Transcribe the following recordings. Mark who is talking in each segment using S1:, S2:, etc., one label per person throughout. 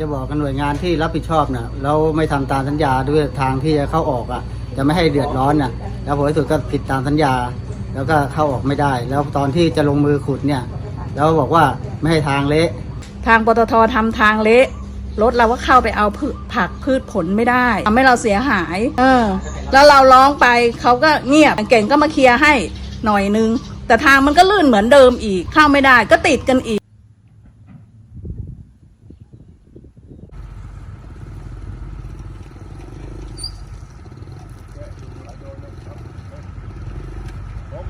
S1: จะบอกกันหน่วยงานที่รับผิดชอบนะเราไม่ทำตามสัญญาด้วยทางที่จะเข้าออกอะ จะไม่ให้เดือดร้อนนะแล้วผลที่สุดก็ผิดตามสัญญา แล้วก็เข้าออกไม่ได้ แล้วตอนที่จะลงมือขุดเนี่ยแล้วบอกว่าไม่ให้ทางเละ
S2: ทางปตททำทางเละรถเราก็เข้าไปเอาผักพืชผลไม่ได้ทำให้เราเสียหาย เออ แล้วเราร้องไปเขาก็เงียบเก่งก็มาเคลียร์ให้หน่อยนึง แต่ทางมันก็ลื่นเหมือนเดิมอีกเข้าไม่ได้ก็ติดกันอีก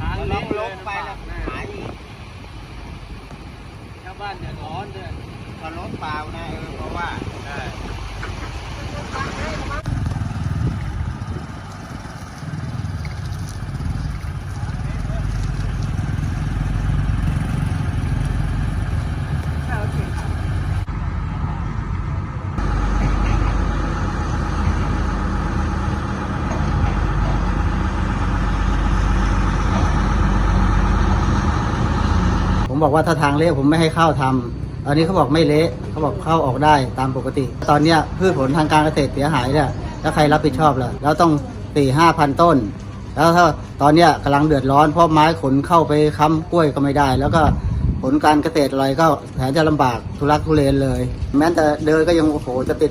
S1: ทางลงลงไปแล้วหายอีกชาวบ้านเดือดร้อนด้วย ก็รถเปล่านะเออเพราะว่าผมบอกว่าถ้าทางเละผมไม่ให้เข้าทำต อันนี้เขาบอกไม่เละเขาบอกเข้าออกได้ตามปกติ ตอนเนี้ยพืชผลทางการเกษตรเสียหายเนี่ยแล้วใครรับผิดชอบล่ะแล้วต้องสี่ห้าพันต้น แล้วถ้าตอนเนี้ยกำลังเดือดร้อนเพราะไม้ขนเข้าไปค้ำกล้วยก็ไม่ได้ แล้วก็ผลการเกษตรอะไรก็แผนจะลำบากทุรักทุเลนเลย แม้แต่เดินก็ยังโอ้โหจะติด